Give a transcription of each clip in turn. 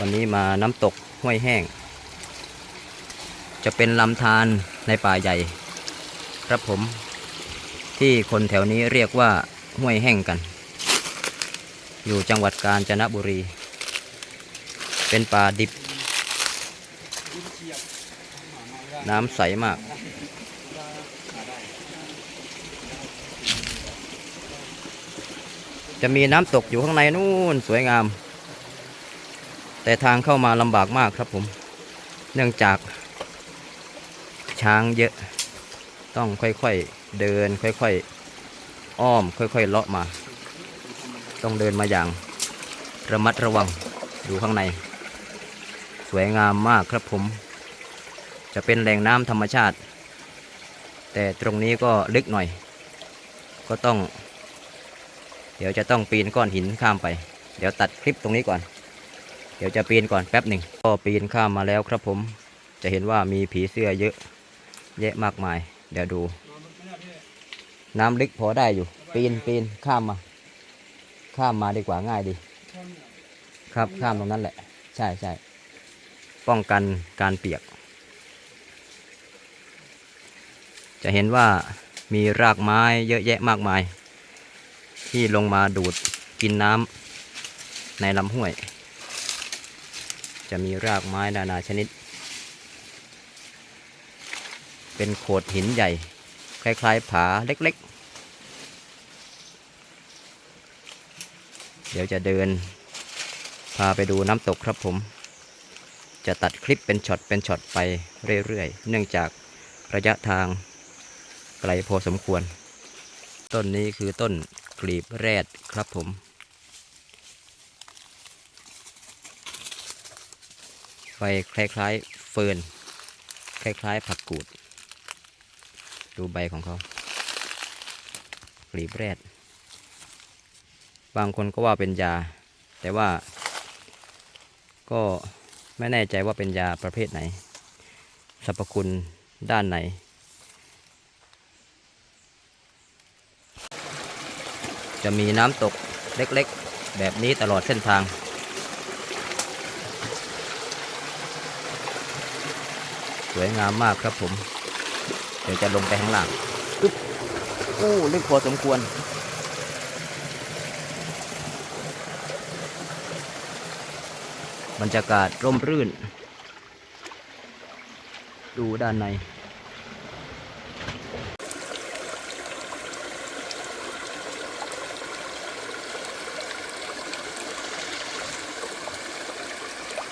วันนี้มาน้ำตกห้วยแห้ง จะเป็นลำธารในป่าใหญ่ ครับผม ที่คนแถวนี้เรียกว่าห้วยแห้งกัน อยู่จังหวัดกาญจนบุรี เป็นป่าดิบ น้ำใสมากจะมีน้ำตกอยู่ข้างในนู่นสวยงาม แต่ทางเข้ามาลำบากมากครับผม เนื่องจาก ช้างเยอะ ต้องค่อยๆเดิน ค่อยๆอ้อม ค่อยๆเลาะมา ต้องเดินมาอย่าง ระมัดระวังดูข้างใน สวยงามมากครับผม จะเป็นแหล่งน้ำธรรมชาติ แต่ตรงนี้ก็ลึกหน่อย ก็ต้อง เดี๋ยวจะต้องปีนก้อนหินข้ามไป เดี๋ยวตัดคลิปตรงนี้ก่อน เดี๋ยวจะปีนก่อนแป๊บหนึ่งก็ปีนข้ามมาแล้วครับผม จะเห็นว่ามีผีเสื้อเยอะแยะมากมาย เดี๋ยวดู น้ำลึกพอได้อยู่ ปีนปีนข้ามมา ข้ามมาดีกว่าง่ายดี ครับข้ามตรงนั้นแหละ ใช่ใช่ป้องกันการเปียก จะเห็นว่ามีรากไม้เยอะแยะมากมาย ที่ลงมาดูดกินน้ำในลำห้วย จะมีรากไม้นานาชนิด เป็นโขดหินใหญ่ คล้ายๆผาเล็กๆ เดี๋ยวจะเดิน พาไปดูน้ำตกครับผม จะตัดคลิปเป็นช็อตเป็นช็อตไปเรื่อยๆ เนื่องจากระยะทางไกลพอสมควร ต้นนี้คือต้นกลีบแรดครับผม ใบคล้ายๆเฟิร์นคล้ายๆผักกูด ดูใบของเขากลีบแรด บางคนก็ว่าเป็นยา แต่ว่า ก็ไม่แน่ใจว่าเป็นยาประเภทไหนสรรพคุณด้านไหน จะมีน้ำตกเล็กๆ แบบนี้ตลอดเส้นทาง วยงามมากครับผม เดี๋ยวจะลงไปข้างล่างปึ๊บโอ้ลึกพอสมควร บรรยากาศร่มรื่น ดูด้านใน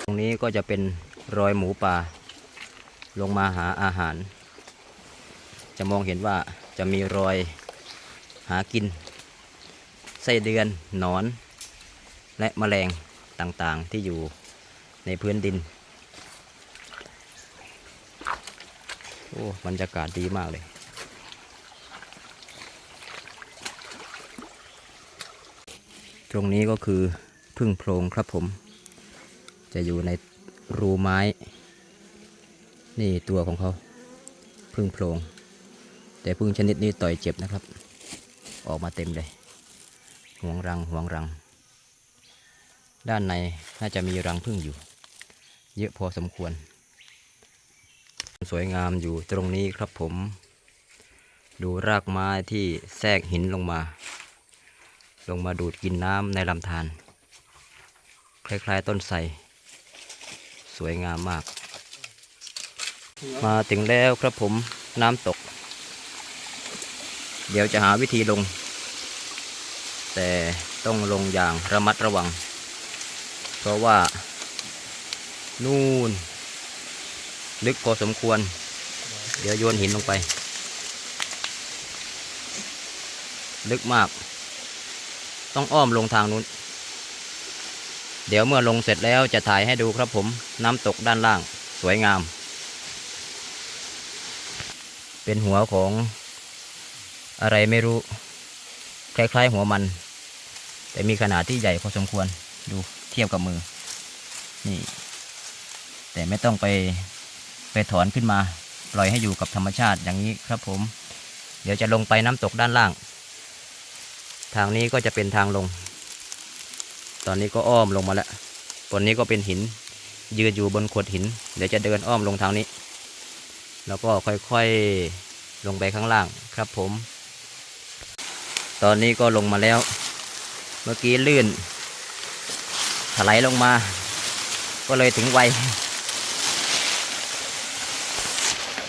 ตรงนี้ก็จะเป็นรอยหมูป่า ลงมาหาอาหาร จะมองเห็นว่าจะมีรอยหากิน ไส้เดือนหนอน และแมลงต่างๆที่อยู่ในพื้นดิน โอ้บรรยากาศดีมากเลย ตรงนี้ก็คือพึ่งโพรงครับผม จะอยู่ในรูไม้ นี่ตัวของเขาพึ่งโพรง แต่พึ่งชนิดนี้ต่อยเจ็บนะครับ ออกมาเต็มเลย ห่วงรังห่วงรัง ด้านในน่าจะมีรังพึ่งอยู่ เยอะพอสมควร สวยงามอยู่ตรงนี้ครับผม ดูรากไม้ที่แทรกหินลงมา ลงมาดูดกินน้ำในลำธารคล้ายๆต้นไทรสวยงามมาก มาถึงแล้วครับผมน้ำตก เดี๋ยวจะหาวิธีลง แต่ต้องลงอย่างระมัดระวัง เพราะว่า นู่น ลึกพอสมควร เดี๋ยวโยนหินลงไป ลึกมาก ต้องอ้อมลงทางนู้น เดี๋ยวเมื่อลงเสร็จแล้วจะถ่ายให้ดูครับผมน้ำตกด้านล่างสวยงาม เป็นหัวของอะไรไม่รู้ คล้ายๆหัวมัน แต่มีขนาดที่ใหญ่พอสมควรดูเทียบกับมือ นี่ แต่ไม่ต้องไปไปถอนขึ้นมา ปล่อยให้อยู่กับธรรมชาติอย่างนี้ครับผม เดี๋ยวจะลงไปน้ำตกด้านล่าง ทางนี้ก็จะเป็นทางลง ตอนนี้ก็อ้อมลงมาแล้วปส่วนนี้ก็เป็นหิน ยืนอยู่บนโขดหิน เดี๋ยวจะเดินอ้อมลงทางนี้ แล้วก็ค่อยๆลงไปข้างล่างครับผม ตอนนี้ก็ลงมาแล้ว เมื่อกี้ลื่น ถลายลงมา ก็เลยถึงไว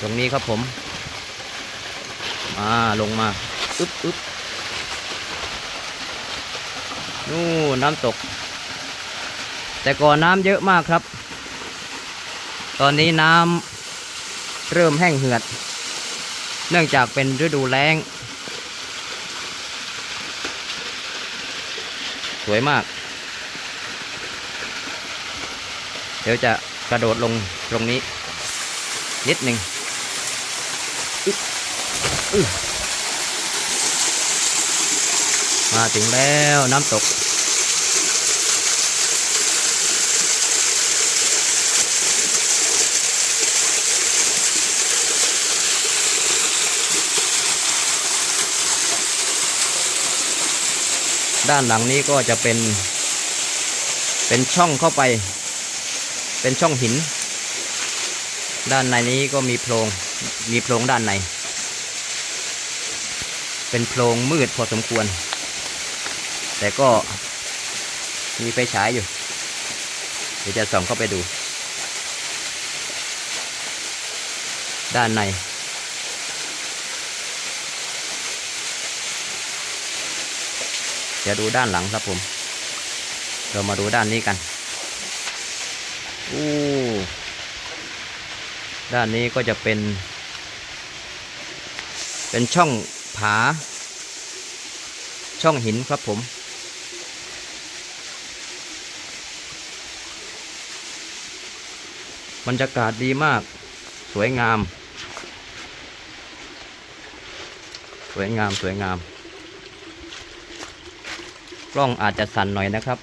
ตรงนี้ครับผม มาลงมาอึ๊บอึ๊บนู่นน้ำตก แต่ก่อนน้ำเยอะมากครับ ตอนนี้น้ำ เริ่มแห้งเหือด เนื่องจากเป็นฤดูแล้ง สวยมาก เดี๋ยวจะกระโดดลงตรงนี้ นิดหนึ่งมาถึงแล้วน้ำตก ด้านหลังนี้ก็จะเป็น เป็นช่องเข้าไป เป็นช่องหิน ด้านในนี้ก็มีโพรง มีโพรงด้านใน เป็นโพรงมืดพอสมควร แต่ก็มีไฟฉายอยู่ เดี๋ยวจะส่องเข้าไปดู ด้านใน เดี๋ยวดูด้านหลังครับผม เรามาดูด้านนี้กันอู้ด้านนี้ก็จะเป็น เป็นช่องผา ช่องหินครับผม บรรยากาศดีมาก สวยงาม สวยงามสวยงาม กล้องอาจจะสั่นหน่อยนะครับ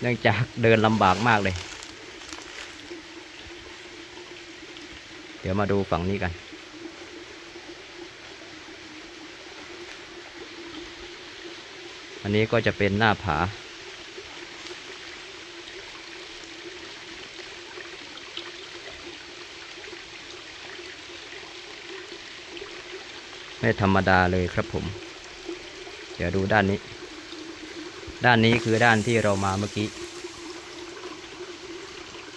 เนื่องจากเดินลำบากมากเลย เดี๋ยวมาดูฝั่งนี้กัน อันนี้ก็จะเป็นหน้าผาไม่ธรรมดาเลยครับผม เดี๋ยวดูด้านนี้ ด้านนี้คือด้านที่เรามาเมื่อกี้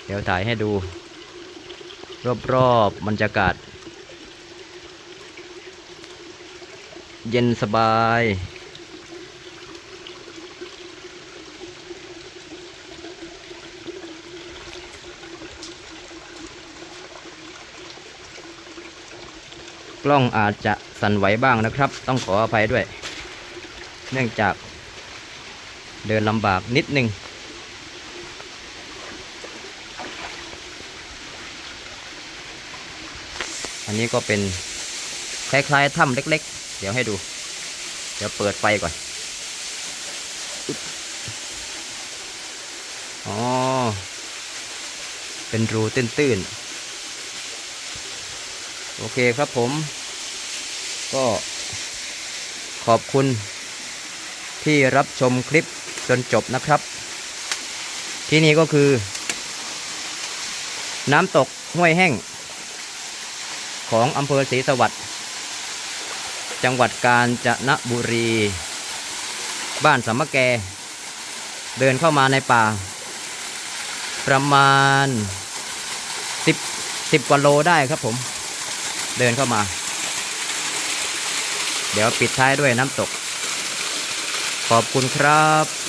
เดี๋ยวถ่ายให้ดู รอบๆบรรยากาศ เย็นสบายกล้องอาจจะสั่นไหวบ้างนะครับ ต้องขออภัยด้วย เนื่องจาก เดินลำบากนิดหนึ่งอันนี้ก็เป็นคล้ายๆถ้ำเล็ก ๆ เดี๋ยวให้ดู เดี๋ยวเปิดไฟก่อนอ๋อ เป็นรูตื้นๆ โอเคครับผม ก็ขอบคุณ ที่รับชมคลิปจนจบนะครับ ที่นี่ก็คือ น้ำตกห้วยแห้ง ของอำเภอศรีสวัสดิ์จังหวัดกาญจนบุรี บ้านสามะแก เดินเข้ามาในป่า ประมาณสิบสิบกว่าโลได้ครับผม เดินเข้ามา เดี๋ยวปิดท้ายด้วยน้ำตก ขอบคุณครับ